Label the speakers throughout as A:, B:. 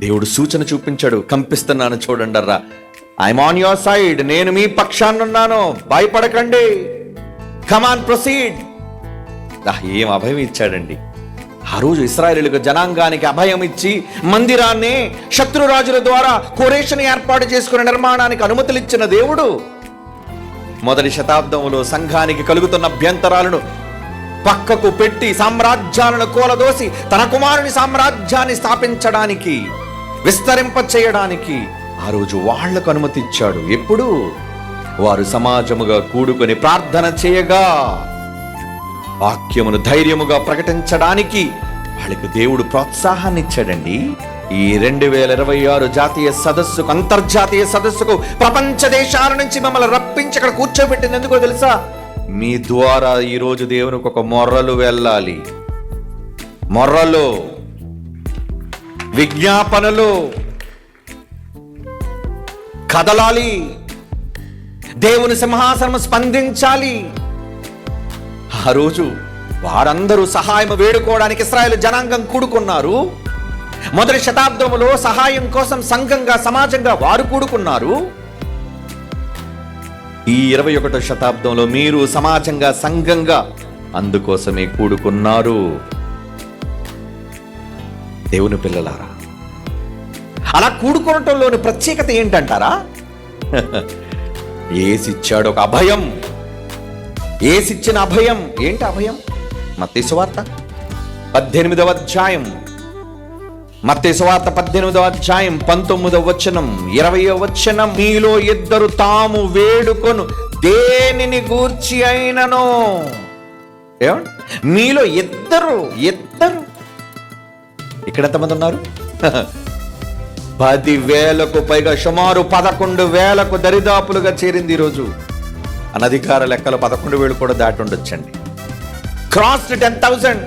A: దేవుడు సూచన చూపించాడు కంపిస్తున్నాను చూడండర్రా. ఐఎమ్ ఆన్ యువర్ సైడ్ నేను మీ పక్షాన్నున్నాను. భయపడకండి. కమాన్ ప్రొసీడ్ ఏం అభయం ఇచ్చాడండి. ఆ రోజు ఇస్రాయేలుకు జనాంగానికి అభయం ఇచ్చి మందిరాన్ని శత్రురాజుల ద్వారా కొరేషన్ ఏర్పాటు చేసుకునే నిర్మాణానికి అనుమతులు ఇచ్చిన దేవుడు మొదటి శతాబ్దంలో సంఘానికి కలుగుతున్న అభ్యంతరాలను పక్కకు పెట్టి సామ్రాజ్యాలను కూలదోసి తన కుమారుని సామ్రాజ్యాన్ని స్థాపించడానికి విస్తరింప చేయడానికి ఆ రోజు వాళ్ళకు అనుమతి ఇచ్చాడు ఎప్పుడు? వారు సమాజముగా కూడుకొని ప్రార్థన చేయగా వాక్యమును ధైర్యముగా ప్రకటించడానికి వాళ్ళకి దేవుడు ప్రోత్సాహాన్ని ఇచ్చాడండి ఈ రెండు వేల ఇరవై ఆరు జాతీయ సదస్సుకు అంతర్జాతీయ సదస్సుకు ప్రపంచ దేశాల నుంచి మమ్మల్ని రప్పించి అక్కడ కూర్చోబెట్టింది ఎందుకో తెలుసా? మీ ద్వారా ఈ రోజు దేవునికి ఒక మొర్రలు వెళ్ళాలి. మొర్రలు విజ్ఞాపనలు కదలాలి. దేవుని సింహాసనం స్పందించాలి. ఆ రోజు వారందరూ సహాయం వేడుకోవడానికి ఇస్రాయల్ జనాంగం కూడుకున్నారు. మొదటి శతాబ్దములో సహాయం కోసం సంఘంగా సమాజంగా వారు కూడుకున్నారు. ఈ ఇరవై ఒకటో శతాబ్దంలో మీరు సమాజంగా సంఘంగా అందుకోసమే కూడుకున్నారు. దేవుని పిల్లలారా అలా కూడుకోవటంలోని ప్రత్యేకత ఏంటంటారా? ఏసిచ్చాడు ఒక అభయం. ఏసిచ్చిన అభయం. ఏంటి అభయం? మత్తయి సువార్త పద్దెనిమిదవ అధ్యాయం. మత్తయి సువార్త పద్దెనిమిదవ అధ్యాయం పంతొమ్మిదవ వచనం ఇరవయో వచనం. మీలో ఇద్దరు తాము వేడుకొను దేనిని గూర్చి అయినను? ఏమండి? మీలో ఇద్దరు ఇద్దరు. ఇక్కడ ఎంతమంది ఉన్నారు? పది వేలకు పైగా సుమారు పదకొండు వేలకు దరిదాపులుగా చేరింది ఈరోజు. అనధికార లెక్కలు పదకొండు వేలు కూడా దాటి ఉండొచ్చండి. క్రాస్ టెన్ థౌసండ్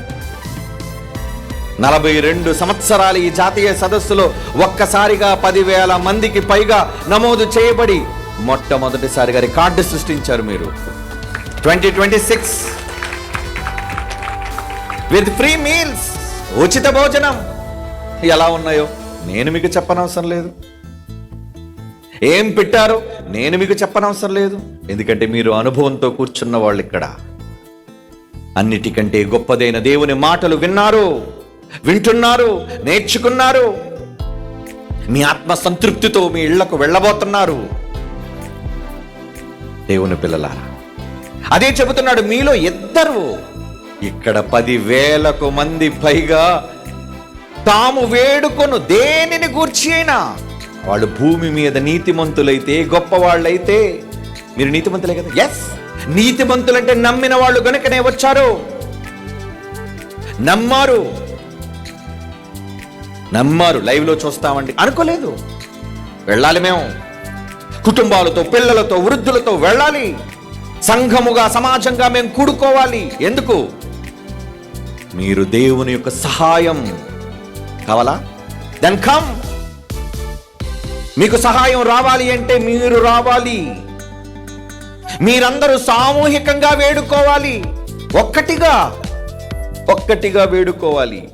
A: నలభై రెండు సంవత్సరాలు ఈ జాతీయ సదస్సులో ఒక్కసారిగా పదివేల మందికి పైగా నమోదు చేయబడి మొట్టమొదటిసారిగా రికార్డు సృష్టించారు మీరు. Twenty twenty six with free meals ఉచిత భోజనం ఎలా ఉన్నాయో? నేను మీకు చెప్పనవసరం లేదు. ఏం పెట్టారో నేను మీకు చెప్పనవసరం లేదు. ఎందుకంటే మీరు అనుభవంతో కూర్చున్న వాళ్ళు ఇక్కడ. అన్నిటికంటే గొప్పదైన దేవుని మాటలు విన్నారు వింటున్నారు నేర్చుకున్నారు. మీ ఆత్మ సంతృప్తితో మీ ఇళ్ళకు వెళ్ళబోతున్నారు. దేవుని పిల్లలారా అదే చెబుతున్నాడు మీలో ఇద్దరు. ఇక్కడ పది వేలకు మంది పైగా తాము వేడుకొను దేనిని గూర్చి అయినా? వాళ్ళు భూమి మీద నీతిమంతులైతే గొప్పవాళ్ళైతే. మీరు నీతిమంతులే కదా? ఎస్ నీతిమంతులంటే నమ్మిన వాళ్ళు గనుకనే వచ్చారు. నమ్మారు. నమ్మారు. లైవ్లో చూస్తామండి. అనుకోలేదు. వెళ్ళాలి మేము. కుటుంబాలతో పిల్లలతో వృద్ధులతో వెళ్ళాలి. సంఘముగా సమాజంగా మేము కూడుకోవాలి. ఎందుకు? మీరు దేవుని యొక్క సహాయం కావాలా? దెన్ కమ్ మీకు సహాయం రావాలి అంటే మీరు రావాలి. మీరందరూ సామూహికంగా వేడుకోవాలి. ఒక్కటిగా ఒక్కటిగా వేడుకోవాలి.